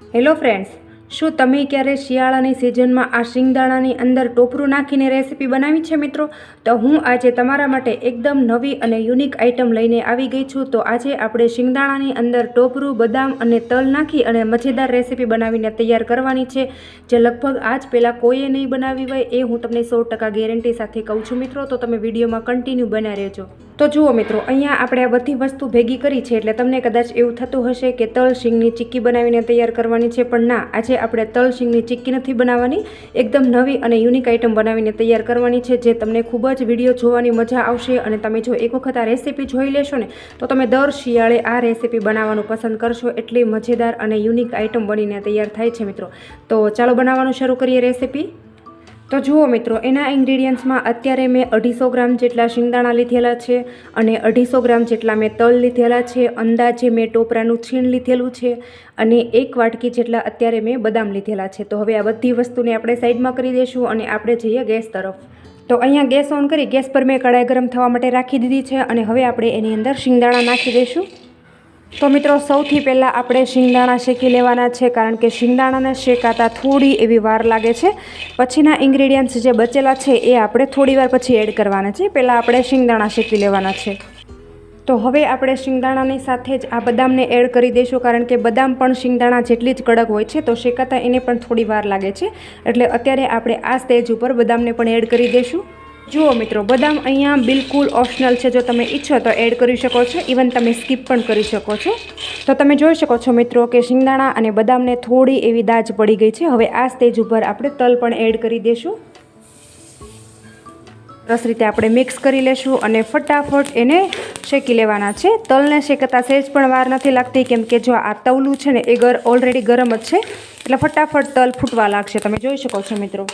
Hello friends, શું તમે ક્યારે શિયાળાની સિઝનમાં આ શિંગદાણાની અંદર ટોપરું નાખીને રેસીપી બનાવી છે મિત્રો? તો હું આજે તમારા માટે એકદમ નવી અને યુનિક આઇટમ લઈને આવી ગઈ છું. તો આજે આપણે શિંગદાણાની અંદર ટોપરું, બદામ અને તલ નાખી અને મજેદાર રેસીપી બનાવીને તૈયાર કરવાની છે. જે લગભગ આજ પહેલાં કોઈએ નહીં બનાવી હોય એ હું તમને સો ગેરંટી સાથે કહું છું મિત્રો. તો તમે વિડીયોમાં કન્ટિન્યુ બનાવી રહેજો. તો જુઓ મિત્રો, અહીંયા આપણે આ બધી વસ્તુ ભેગી કરી છે એટલે તમને કદાચ એવું થતું હશે કે તલ શીંગની ચીક્કી બનાવીને તૈયાર કરવાની છે, પણ ના, આજે આપણે તલ શીંગની ચીક્કી નથી બનાવવાની. એકદમ નવી અને યુનિક આઇટમ બનાવીને તૈયાર કરવાની છે, જે તમને ખૂબ જ વીડિયો જોવાની મજા આવશે અને તમે જો એક વખત આ રેસીપી જોઈ લેશો ને, તો તમે દર શિયાળે આ રેસીપી બનાવવાનું પસંદ કરશો. એટલી મજેદાર અને યુનિક આઇટમ બનીને તૈયાર થાય છે મિત્રો. તો ચાલો બનાવવાનું શરૂ કરીએ રેસીપી તો જુઓ મિત્રો, એના ઇન્ગ્રીડિયન્ટ્સમાં અત્યારે મેં અઢીસો ગ્રામ જેટલા શિંગદાણા લીધેલા છે અને અઢીસો ગ્રામ જેટલા મેં તલ લીધેલા છે, અંદાજે મેં ટોપરાનું છીણ લીધેલું છે અને એક વાટકી જેટલા અત્યારે મેં બદામ લીધેલા છે. તો હવે આ બધી વસ્તુને આપણે સાઈડમાં કરી દઈશું અને આપણે જઈએ ગેસ તરફ. તો અહીંયા ગેસ ઓન કરી, ગેસ પર મેં કડાઈ ગરમ થવા માટે રાખી દીધી છે અને હવે આપણે એની અંદર શિંગદાણા નાખી દઈશું. તો મિત્રો, સૌથી પહેલાં આપણે શિંગદાણા શેકી લેવાના છે, કારણ કે શિંગદાણાને શેકાતા થોડી એવી વાર લાગે છે. પછીના ઇન્ગ્રીડિયન્ટ્સ જે બચેલા છે, એ આપણે થોડી વાર પછી એડ કરવાના છે. પહેલાં આપણે શિંગદાણા શેકી લેવાના છે. તો હવે આપણે શિંગદાણાની સાથે જ આ બદામને એડ કરી દઈશું, કારણ કે બદામ પણ શિંગદાણા જેટલી જ કડક હોય છે, તો શેકાતા એને પણ થોડી વાર લાગે છે. એટલે અત્યારે આપણે આ સ્ટેજ ઉપર બદામને પણ એડ કરી દઈશું. જુઓ મિત્રો, બદામ અહીંયા બિલકુલ ઓપ્શનલ છે. જો તમે ઈચ્છો તો એડ કરી શકો છો. ઇવન તમે સ્કીપ પણ કરી શકો છો. તો તમે જોઈ શકો છો મિત્રો કે શિંગદાણા અને બદામને થોડી એવી દાજ પડી ગઈ છે. હવે આ સ્ટેજ ઉપર આપણે તલ પણ એડ કરી દઈશું સરસ રીતે આપણે મિક્સ કરી લેશું અને ફટાફટ એને શેકી લેવાના છે. તલને શેકતા સહેજ પણ વાર નથી લાગતી, કેમ કે જો આ તવલું છે ને, એ ગર ઓલરેડી ગરમ જ છે. એટલે ફટાફટ તલ ફૂટવા લાગશે. તમે જોઈ શકો છો મિત્રો.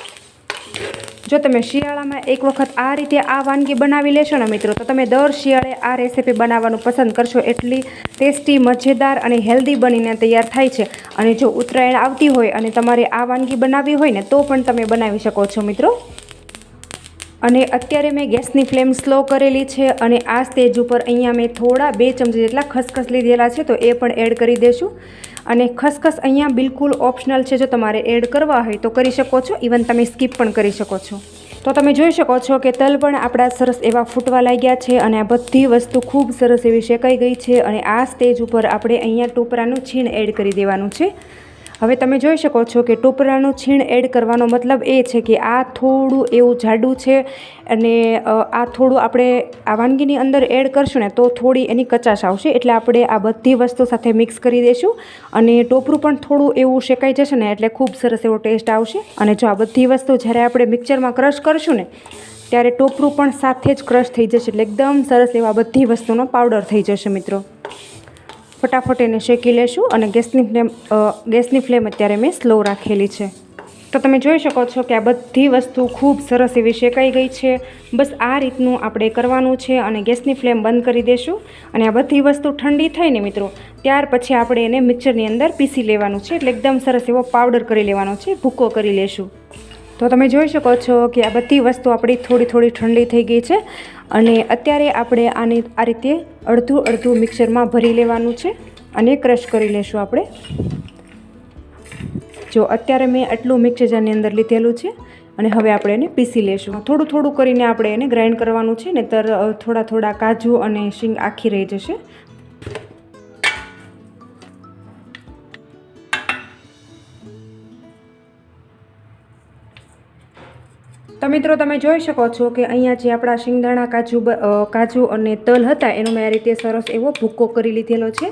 જો તમે શિયાળામાં એક વખત આ રીતે આ વાનગી બનાવી લેશો ને મિત્રો, તો તમે દર શિયાળે આ રેસીપી બનાવવાનું પસંદ કરશો. એટલી ટેસ્ટી, મજેદાર અને હેલ્ધી બનીને તૈયાર થાય છે. અને જો ઉત્તરાયણ આવતી હોય અને તમારે આ વાનગી બનાવવી હોય ને, તો પણ તમે બનાવી શકો છો મિત્રો. અને અત્યારે મેં ગેસની ફ્લેમ સ્લો કરેલી છે અને આ સ્ટેજ ઉપર અહીંયા મેં થોડા બે ચમચી જેટલા ખસખસ લીધેલા છે, તો એ પણ એડ કરી દેશું. અને ખસખસ અહીંયા બિલકુલ ઓપ્શનલ છે જો તમારે એડ કરવા હોય તો કરી શકો છો. ઇવન તમે સ્કીપ પણ કરી શકો છો. તો તમે જોઈ શકો છો કે તલ પણ આપણા સરસ એવા ફૂટવા લાગ્યા છે અને આ બધી વસ્તુ ખૂબ સરસ એવી શેકાઈ ગઈ છે અને આ સ્ટેજ ઉપર આપણે અહીંયા ટોપરાનું છીણ એડ કરી દેવાનું છે. હવે તમે જોઈ શકો છો કે ટોપરાનું છીણ એડ કરવાનો મતલબ એ છે કે આ થોડું એવું જાડું છે અને આ થોડું આપણે આ વાનગીની અંદર એડ કરશું ને તો થોડી એની કચાશ આવશે. એટલે આપણે આ બધી વસ્તુ સાથે મિક્સ કરી દઈશું અને ટોપરું પણ થોડું એવું શેકાઈ જશે ને એટલે ખૂબ સરસ એવો ટેસ્ટ આવશે. અને જો આ બધી વસ્તુ જ્યારે આપણે મિક્સરમાં ક્રશ કરશું ને, ત્યારે ટોપરું પણ સાથે જ ક્રશ થઈ જશે. એટલે એકદમ સરસ એવા બધી વસ્તુનો પાવડર થઈ જશે મિત્રો. ફટાફટ એને શેકી લેશું અને ગેસની ફ્લેમ ગેસની ફ્લેમ અત્યારે મેં સ્લો રાખેલી છે. તો તમે જોઈ શકો છો કે આ બધી વસ્તુ ખૂબ સરસ એવી શેકાઈ ગઈ છે. બસ આ રીતનું આપણે કરવાનું છે અને ગેસની ફ્લેમ બંધ કરી દેશું. અને આ બધી વસ્તુ ઠંડી થઈને મિત્રો, ત્યાર પછી આપણે એને મિક્સરની અંદર પીસી લેવાનું છે. એટલે એકદમ સરસ એવો પાવડર કરી લેવાનો છે, ભૂકો કરી લેશું. તો તમે જોઈ શકો છો કે આ બધી વસ્તુ આપણી થોડી થોડી ઠંડી થઈ ગઈ છે. અને અત્યારે આપણે આને આ રીતે અડધું અડધું મિક્સરમાં ભરી લેવાનું છે અને ક્રશ કરી લેશું આપણે. જો અત્યારે મેં આટલું મિક્સરની અંદર લીધેલું છે અને હવે આપણે એને પીસી લેશું. થોડું થોડું કરીને આપણે એને ગ્રાઇન્ડ કરવાનું છે ને તર થોડા થોડા કાજુ અને શીંગ આખી રહી જશે. તો મિત્રો, તમે જોઈ શકો છો કે અહીંયા જે આપણા શિંગદાણા, કાજુ કાજુ અને તલ હતા, એનો મેં આ રીતે સરસ એવો ભૂક્કો કરી લીધેલો છે.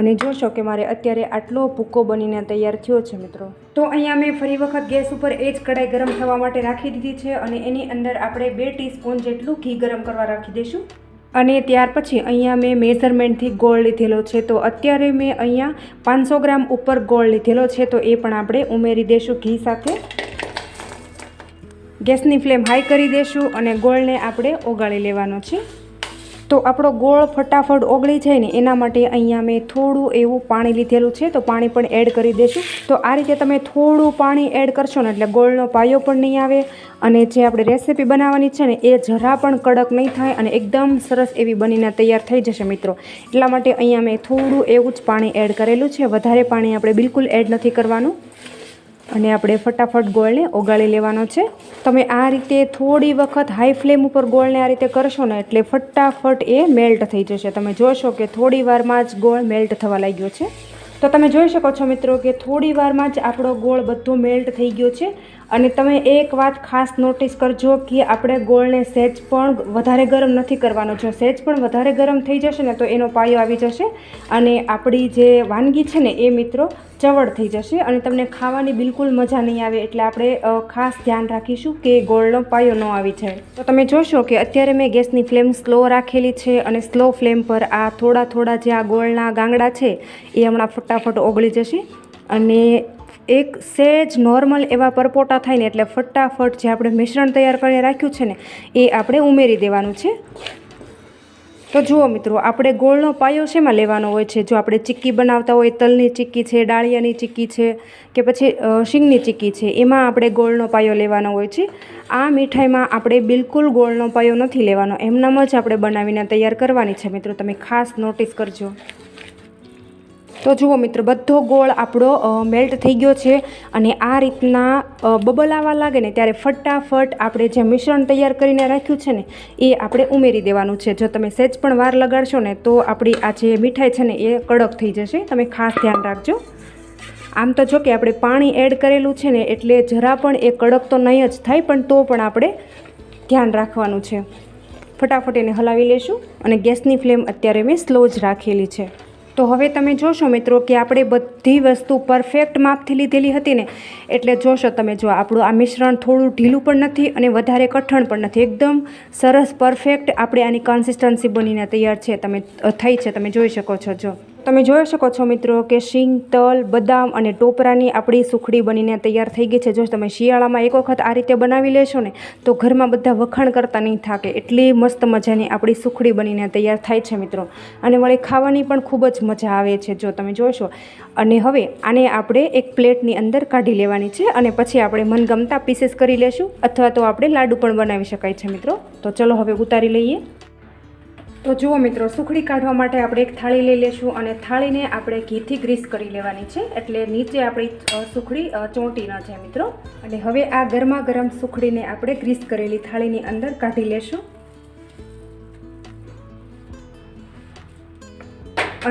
અને જોશો કે મારે અત્યારે આટલો ભૂક્કો બનીને તૈયાર થયો છે, મિત્રો. તો અહીંયા મેં ફરી વખત ગેસ ઉપર એ જ કઢાઈ ગરમ થવા માટે રાખી દીધી છે અને એની અંદર આપણે બે ટીસ્પૂન જેટલું ઘી ગરમ કરવા રાખી દઈશું. અને ત્યાર પછી અહીંયા મેં મેઝરમેન્ટથી ગોળ લીધેલો છે. તો અત્યારે મેં અહીંયા પાંચસો ગ્રામ ઉપર ગોળ લીધેલો છે. તો એ પણ આપણે ઉમેરી દઈશું ઘી સાથે. ગેસની ફ્લેમ હાઈ કરી દઈશું અને ગોળને આપણે ઓગાળી લેવાનો છે. તો આપણો ગોળ ફટાફટ ઓગળી જાય ને એના માટે અહીંયા મેં થોડું એવું પાણી લીધેલું છે, તો પાણી પણ એડ કરી દઈશું તો આ રીતે તમે થોડું પાણી એડ કરશો ને એટલે ગોળનો પાયો પણ નહીં આવે અને જે આપણે રેસીપી બનાવવાની છે ને એ જરા પણ કડક નહીં થાય અને એકદમ સરસ એવી બનીને તૈયાર થઈ જશે મિત્રો. એટલા માટે અહીંયા મેં થોડું એવું જ પાણી એડ કરેલું છે. વધારે પાણી આપણે બિલકુલ એડ નથી કરવાનું. અને આપણે ફટાફટ ગોળને ઓગાળી લેવાનો છે. તમે આ રીતે થોડી વખત હાઈ ફ્લેમ ઉપર ગોળને આ રીતે કરશો ને એટલે ફટાફટ એ મેલ્ટ થઈ જશે. તમે જોશો કે થોડી વારમાં જ ગોળ મેલ્ટ થવા લાગ્યો છે. તો તમે જોઈ શકો છો મિત્રો કે થોડી વારમાં જ આપણો ગોળ બધો મેલ્ટ થઈ ગયો છે. અને તમે એક વાત ખાસ નોટિસ કરજો કે આપણે ગોળને સહેજ પણ વધારે ગરમ નથી કરવાનો. જો સહેજ પણ વધારે ગરમ થઈ જશે ને તો એનો પાયો આવી જશે. અને આપણી જે વાનગી છે ને એ મિત્રો ચવડ થઈ જશે અને તમને ખાવાની બિલકુલ મજા નહીં આવે એટલે આપણે ખાસ ધ્યાન રાખીશું કે ગોળનો પાયો ન આવી જાય. તો તમે જોશો કે અત્યારે મેં ગેસની ફ્લેમ સ્લો રાખેલી છે અને સ્લો ફ્લેમ પર આ થોડા થોડા જે આ ગોળના ગાંગડા છે એ હમણાં ફટાફટ ઓગળી જશે અને એક સેજ નોર્મલ એવા પરપોટા થાય ને એટલે ફટાફટ જે આપણે મિશ્રણ તૈયાર કરી રાખ્યું છે ને એ આપણે ઉમેરી દેવાનું છે. તો જુઓ મિત્રો, આપણે ગોળનો પાયો શેમાં લેવાનો હોય છે? જો આપણે ચીક્કી બનાવતા હોય, તલની ચીક્કી છે, ડાળિયાની ચીક્કી છે કે પછી શીંગની ચીક્કી છે, એમાં આપણે ગોળનો પાયો લેવાનો હોય છે. આ મીઠાઈમાં આપણે બિલકુલ ગોળનો પાયો નથી લેવાનો. એમનામ જ આપણે બનાવીને તૈયાર કરવાની છે મિત્રો. તમે ખાસ નોટિસ કરજો. તો જુઓ મિત્રો, બધો ગોળ આપણો મેલ્ટ થઈ ગયો છે અને આ રીતના બબલ આવવા લાગે ને ત્યારે ફટાફટ આપણે જે મિશ્રણ તૈયાર કરીને રાખ્યું છે ને, એ આપણે ઉમેરી દેવાનું છે. જો તમે સહેજ પણ વાર લગાડશો ને, તો આપણી આ જે મીઠાઈ છે ને, એ કડક થઈ જશે. તમે ખાસ ધ્યાન રાખજો. આમ તો જો કે આપણે પાણી એડ કરેલું છે ને, એટલે જરા પણ એ કડક તો નહીં જ થાય, પણ તો પણ આપણે ધ્યાન રાખવાનું છે. ફટાફટ એને હલાવી લેશું અને ગેસની ફ્લેમ અત્યારે મેં સ્લો જ રાખેલી છે. તો હવે તમે જોશો મિત્રો કે આપણે બધી વસ્તુ પરફેક્ટ માપથી લીધેલી હતી ને, એટલે જોશો તમે જો આપણું આ મિશ્રણ થોડું ઢીલું પણ નથી અને વધારે કઠણ પણ નથી. એકદમ સરસ પરફેક્ટ આપણે આની કન્સિસ્ટન્સી બનીને તૈયાર છે. તમે થઈ છે. તમે જોઈ શકો છો જો. તમે જોઈ શકો છો મિત્રો કે શીંગ, તલ, બદામ અને ટોપરાની આપણી સુખડી બનીને તૈયાર થઈ ગઈ છે. જો તમે શિયાળામાં એક વખત આ રીતે બનાવી લેશો ને, તો ઘરમાં બધા વખાણ કરતા નહીં થાકે. એટલી મસ્ત મજાની આપણી સુખડી બનીને તૈયાર થાય છે મિત્રો. અને વળી ખાવાની પણ ખૂબ જ મજા આવે છે, જો તમે જોશો. અને હવે આને આપણે એક પ્લેટની અંદર કાઢી લેવાની છે અને પછી આપણે મનગમતા પીસીસ કરી લેશું, અથવા તો આપણે લાડુ પણ બનાવી શકાય છે મિત્રો. તો ચલો હવે ઉતારી લઈએ. તો જુઓ મિત્રો, સુખડી કાઢવા માટે આપણે એક થાળી લઈ લેશું અને થાળીને આપણે ઘીથી ગ્રીસ કરી લેવાની છે. એટલે નીચે આપણી સુખડી ચોંટી ન જાય મિત્રો. અને હવે આ ગરમા ગરમ સુખડીને આપણે ગ્રીસ કરેલી થાળીની અંદર કાઢી લેશું.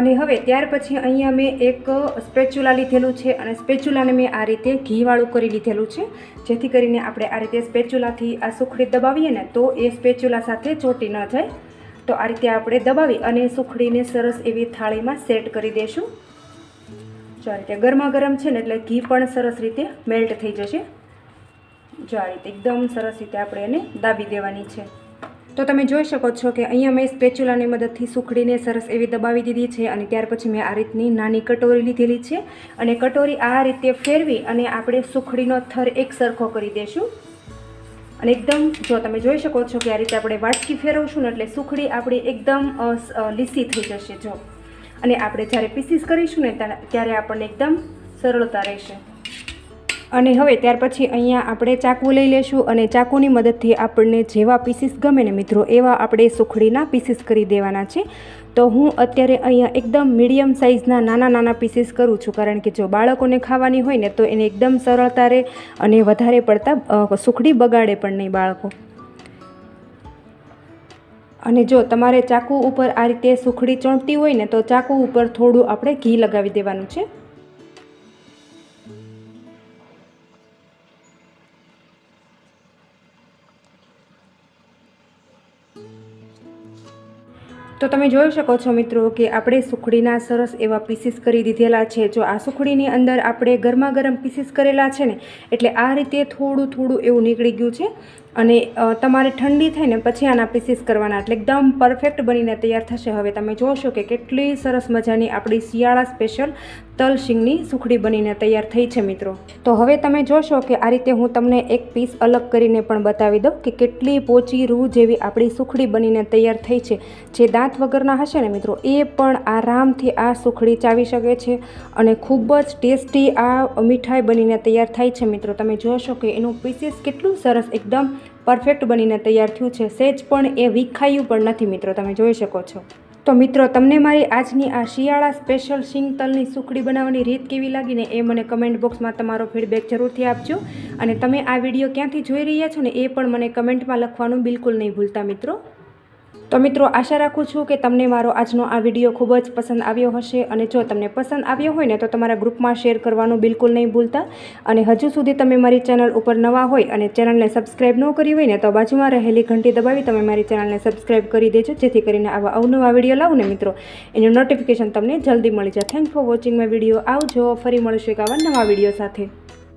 અને હવે ત્યાર પછી અહીંયા મેં એક સ્પેચ્યુલા લીધેલું છે અને સ્પેચ્યુલાને મેં આ રીતે ઘીવાળું કરી લીધેલું છે. જેથી કરીને આપણે આ રીતે સ્પેચ્યુલાથી આ સુખડી દબાવીએ ને તો એ સ્પેચ્યુલા સાથે ચોંટી ન જાય. તો આ રીતે આપણે દબાવી અને સુખડીને સરસ એવી થાળીમાં સેટ કરી દઈશું જો આ રીતે ગરમા ગરમ છે ને, એટલે ઘી પણ સરસ રીતે મેલ્ટ થઈ જશે. જો આ રીતે એકદમ સરસ રીતે આપણે એને દાબી દેવાની છે. તો તમે જોઈ શકો છો કે અહીંયા મેં સ્પેચ્યુલાની મદદથી સુખડીને સરસ એવી દબાવી દીધી છે અને ત્યાર પછી મેં આ રીતની નાની કટોરી લીધેલી છે. અને કટોરી આ રીતે ફેરવી અને આપણે સુખડીનો થર એક સરખો કરી દઈશું અને એકદમ જો તમે જોઈ શકો છો કે આ રીતે આપણે વાટકી ફેરવશું ને એટલે સુખડી આપણી એકદમ લીસી થઈ જશે જો. અને આપણે જ્યારે પીસીસ કરીશું ને ત્યારે આપણને એકદમ સરળતા રહેશે. અને હવે ત્યાર પછી અહીંયા આપણે ચાકુ લઈ લેશું અને ચાકુની મદદથી આપણને જેવા પીસીસ ગમે ને મિત્રો, એવા આપણે સુખડીના પીસીસ કરી દેવાના છે. તો હું અત્યારે અહીંયા એકદમ મીડિયમ સાઇઝના નાના નાના પીસીસ કરું છું, કારણ કે જો બાળકોને ખાવાની હોય ને તો એને એકદમ સરળતા રહે અને વધારે પડતા સુખડી બગાડે પણ નહીં બાળકો. અને જો તમારે ચાકુ ઉપર આ રીતે સુખડી ચોંટતી હોય ને તો ચાકુ ઉપર થોડું આપણે ઘી લગાવી દેવાનું છે. તો તમે જોઈ શકો છો મિત્રો કે આપણે સુખડીના સરસ એવા પીસીસ કરી દીધેલા છે. જો આ સુખડીની અંદર આપણે ગરમા ગરમ પીસીસ કરેલા છે ને, એટલે આ રીતે થોડું થોડું એવું નીકળી ગયું છે. અને તમારે ઠંડી થઈને પછી આના પીસીસ કરવાના. એટલે એકદમ પરફેક્ટ બનીને તૈયાર થશે. હવે તમે જોશો કે કેટલી સરસ મજાની આપણી શિયાળા સ્પેશિયલ તલ શીંગની સુખડી બનીને તૈયાર થઈ છે મિત્રો. તો હવે તમે જોશો કે આ રીતે હું તમને એક પીસ અલગ કરીને પણ બતાવી દઉં કે કેટલી પોચી રૂ જેવી આપણી સુખડી બનીને તૈયાર થઈ છે. જે દાંત વગરના હશે ને મિત્રો, એ પણ આરામથી આ સુખડી ચાવી શકે છે અને ખૂબ જ ટેસ્ટી આ મીઠાઈ બનીને તૈયાર થાય છે મિત્રો. તમે જોશો કે એનું પીસીસ કેટલું સરસ, એકદમ પરફેક્ટ બનીને તૈયાર થયું છે. સેજ પણ એ વિખાયું પણ નથી મિત્રો, તમે જોઈ શકો છો. તો મિત્રો, તમને મારી આજની આ શિયાળા સ્પેશિયલ શિંગ તલની સુખડી બનાવવાની રીત કેવી લાગીને એ મને કમેન્ટ બોક્સમાં તમારો ફીડબેક જરૂરથી આપજો. અને તમે આ વીડિયો ક્યાંથી જોઈ રહ્યા છો ને એ પણ મને કમેન્ટમાં લખવાનું બિલકુલ નહીં ભૂલતા મિત્રો. તો મિત્રો, આશા રાખું છું કે તમને મારો આજનો આ વીડિયો ખૂબ જ પસંદ આવ્યો હશે અને જો તમને પસંદ આવ્યો હોય ને, તો તમારા ગ્રુપમાં શેર કરવાનું બિલકુલ નહીં ભૂલતા. અને હજુ સુધી તમે મારી ચેનલ ઉપર નવા હોય અને ચેનલને સબસ્ક્રાઈબ ન કરી હોય ને, તો બાજુમાં રહેલી ઘંટી દબાવી તમે મારી ચેનલને સબસ્ક્રાઈબ કરી દેજો, જેથી કરીને આવા અવનવા વીડિયો લાવું ને મિત્રો. એનું નોટિફિકેશન તમને જલ્દી મળી જાય. Thank for watching my video આવજો, ફરી મળશું એક આવા નવા વીડિયો સાથે.